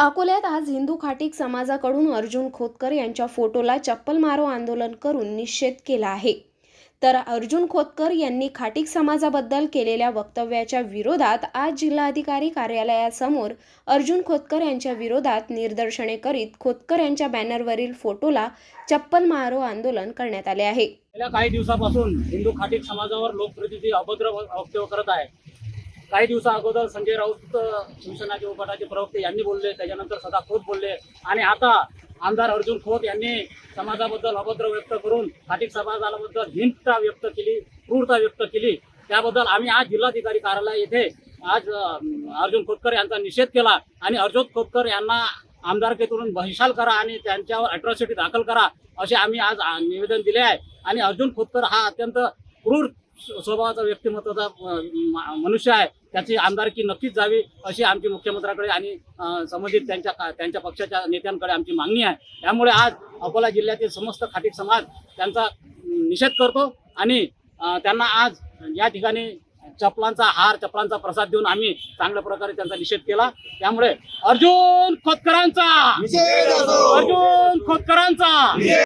अकोल्यात आज हिंदू खाटीक समाजाकडून अर्जुन खोतकर यांच्या फोटोला चप्पल मारो आंदोलन करून निषेध केला आहे. तर अर्जुन खोतकर यांनी खाटीक समाजाबद्दल केलेल्या वक्तव्याच्या विरोधात आज जिल्हाधिकारी कार्यालयासमोर अर्जुन खोतकर यांच्या विरोधात निदर्शने करीत खोतकर यांच्या बॅनरवरील फोटोला चप्पल मारो आंदोलन करण्यात आले आहे. गेल्या काही दिवसापासून हिंदू खाटीक समाजावर लोकप्रतिनिधी अभद्र वक्तव्य करत आहे. काही दिवसा अगोदर संजय राऊत शिवसेना किंवा प्रवक्ते यांनी बोलले त्याच्यानंतर सदा खोत बोलले. आणि आता आमदार अर्जुन खोत यांनी समाजाबद्दल अभद्र व्यक्त करून स्थानिक समाजाबद्दल हिंसा व्यक्त केली क्रूरता व्यक्त केली. त्याबद्दल आम्ही आज जिल्हाधिकारी कार्यालय येथे आज अर्जुन खोतकर यांचा निषेध केला. आणि अर्जुन खोतकर यांना आमदारकीतून बहिशाल करा आणि त्यांच्यावर अट्रॉसिटी दाखल करा असे आम्ही आज निवेदन दिले आहे. आणि अर्जुन खोतकर हा अत्यंत क्रूर स्व- स्वभावाचा व्यक्तिमत्वाचा मनुष्य आहे. त्याची आमदारकी नक्कीच जावी अशी आमची मुख्यमंत्र्याकडे आणि संबंधित त्यांच्या त्यांच्या पक्षाच्या नेत्यांकडे आमची मागणी आहे. त्यामुळे आज अकोला जिल्ह्यातील समस्त खाटीक समाज त्यांचा निषेध करतो आणि त्यांना आज या ठिकाणी चपलांचा हार चपलांचा प्रसाद देऊन आम्ही चांगल्या प्रकारे त्यांचा निषेध केला. त्यामुळे अर्जुन खोतकरांचा! अर्जुन खोतकरांचा!